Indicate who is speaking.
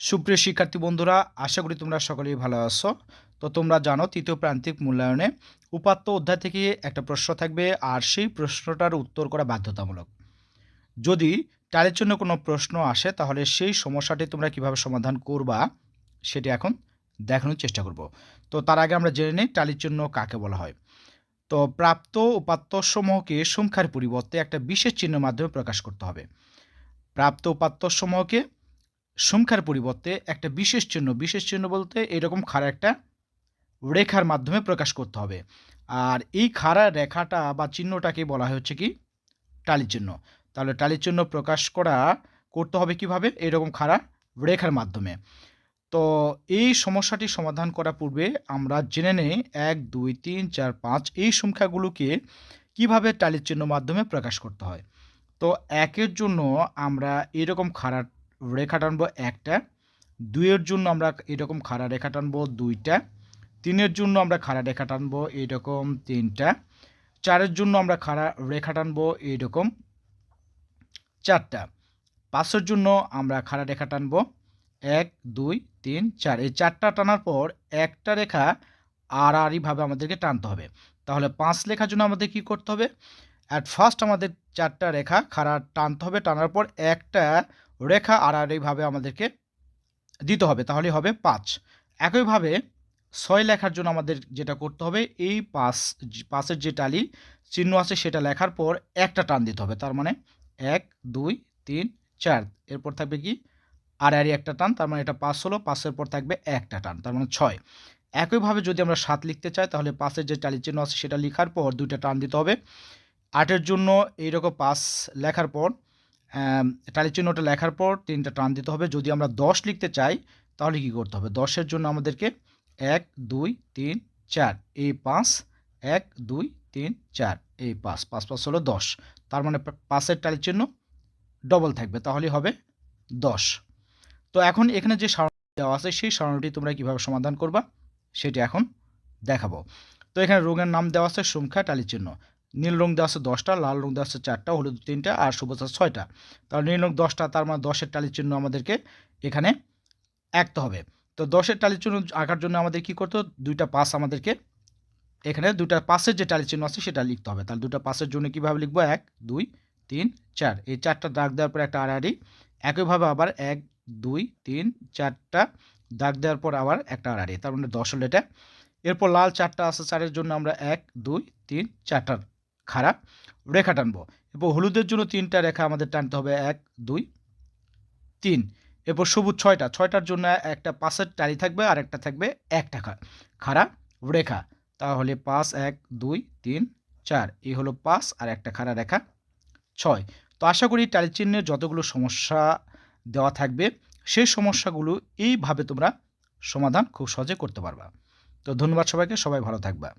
Speaker 1: সুপ্রিয় শিক্ষার্থী বন্ধুরা, আশা করি তোমরা সকলেই ভালো আছো। তো তোমরা জানো, তৃতীয় প্রান্তিক মূল্যায়নে উপাত্ত অধ্যায় থেকে একটা প্রশ্ন থাকবে, আর সেই প্রশ্নটার উত্তর করা বাধ্যতামূলক। যদি টালের জন্য কোনো প্রশ্ন আসে, তাহলে সেই সমস্যাটি তোমরা কীভাবে সমাধান করবা, সেটি এখন দেখানোর চেষ্টা করব। তো তার আগে আমরা জেনে নিই টালির জন্য কাকে বলা হয়। তো প্রাপ্ত উপাত্তসমূহকে সংখ্যার পরিবর্তে একটা বিশেষ চিহ্নের মাধ্যমে প্রকাশ করতে হবে। প্রাপ্ত উপাত্তসমূহকে সংখ্যার পরিবর্তে একটা বিশেষ চিহ্ন বিশেষ চিহ্ন বলতে এরকম খাড়া একটা রেখার মাধ্যমে প্রকাশ করতে হবে। আর এই খাড়া রেখাটা বা চিহ্নটাকে বলা হচ্ছে কি? টালির চিহ্ন। তাহলে টালির চিহ্ন প্রকাশ করা করতে হবে কীভাবে? এরকম খাড়া রেখার মাধ্যমে। তো এই সমস্যাটি সমাধান করার পূর্বে আমরা জেনে নেই, এক, দুই, তিন, চার, পাঁচ এই সংখ্যাগুলোকে কীভাবে টালির চিহ্ন মাধ্যমে প্রকাশ করতে হয়। তো একের জন্য আমরা এরকম খাড়া রেখা টানবো একটা, দুইয়ের জন্য আমরা এরকম খাড়া রেখা টানবো দুইটা, তিনের জন্য আমরা খাড়া রেখা টানবো এইরকম তিনটা, চারের জন্য আমরা খাড়া রেখা টানবো এইরকম চারটা, পাঁচের জন্য আমরা খাড়া রেখা টানবো এক, দুই, তিন, চার, এই চারটা টানার পর একটা রেখা আড়াআড়িভাবে আমাদেরকে টানতে হবে, তাহলে পাঁচ লেখার জন্য আমাদের কি করতে হবে? অ্যাট ফার্স্ট আমাদের চারটা রেখা খাড়া টানতে হবে, টানার পর একটা রেখা আড়াআড়িভাবে আমাদেরকে দিতে হবে তাহলে হবে পাঁচ। একইভাবে ছয় লেখার জন্য আমাদের যেটা করতে হবে, এই পাঁচ, পাঁচের যে টালি চিহ্ন আছে সেটা লেখার পর একটা টান দিতে হবে, তার মানে এক, দুই, তিন, চার। এরপর থাকবে কি? আর আড়াআড়ি একটা টান, তার মানে এটা পাঁচ হলো, পাঁচের পর থাকবে একটা টান, তার মানে ছয়। একইভাবে যদি আমরা সাত লিখতে চাই, তাহলে পাঁচের যে টালি চিহ্ন আছে সেটা লেখার পর দুইটা টান দিতে হবে। আটের জন্য এইরকম পাঁচ লেখার পর টালি চিহ্নটা লেখার পর তিনটা টান দিতে হবে। যদি আমরা দশ লিখতে চাই, তাহলে কি করতে হবে? দশের জন্য আমাদেরকে এক, দুই, তিন, চার। এই পাঁচ, এক, দুই, তিন, চার। এই পাঁচ। পাঁচ পাঁচ হলো দশ। তার মানে পাঁচের টালি চিহ্ন ডবল থাকবে। তাহলে হবে দশ। তো এখন এখানে যে সারণী দেওয়া আছে, সেই সারণীটি তোমরা কীভাবে সমাধান করবা, সেটি এখন দেখাবো। তো এখানে রোগের নাম দেওয়া আছে, সংখ্যা টালি চিহ্ন। নীল রং দেওয়া আছে দশটা, লাল রং দেওয়া আছে চারটা, হলুদ তিনটা আর সবুজ আছে ছয়টা। তাহলে নীল রং দশটা, তার মানে দশের টালির চিহ্ন আমাদেরকে এখানে আঁকতে হবে। তো দশের টালির চিহ্ন আঁকার জন্য আমাদের কি করতে? দুইটা পাস আমাদেরকে এখানে দুইটা পাশের যে টালির চিহ্ন আছে সেটা লিখতে হবে। তাহলে দুটো পাশের জন্য কীভাবে লিখব? এক, দুই, তিন, চার। এই চারটা দাগ দেওয়ার পর একটা আড়াআড়ি, একইভাবে আবার এক, দুই, তিন, চারটা দাগ দেওয়ার পর আবার একটা আড়াআড়ি। তার মানে দশ হলো এটা। এরপর লাল চারটা আছে চারের জন্য আমরা এক, দুই, তিন চারটার খাড়া রেখা টানবো। এরপর হলুদের জন্য তিনটা রেখা আমাদের টানতে হবে, এক, দুই, তিন। এরপর সবুজ ছয়টা, ছয়টার জন্য একটা পাঁচের টালি থাকবে আর একটা থাকবে এক টাকা। খাড়া রেখা। তাহলে পাঁচ, এক, দুই, তিন, চার। এই হলো পাঁচ আর একটা খাড়া রেখা ছয়। তো আশা করি টালি চিহ্নের যতগুলো সমস্যা দেওয়া থাকবে, সেই সমস্যাগুলো এইভাবে তোমরা সমাধান খুব সহজে করতে পারবা। তো ধন্যবাদ সবাইকে, সবাই ভালো থাকবা।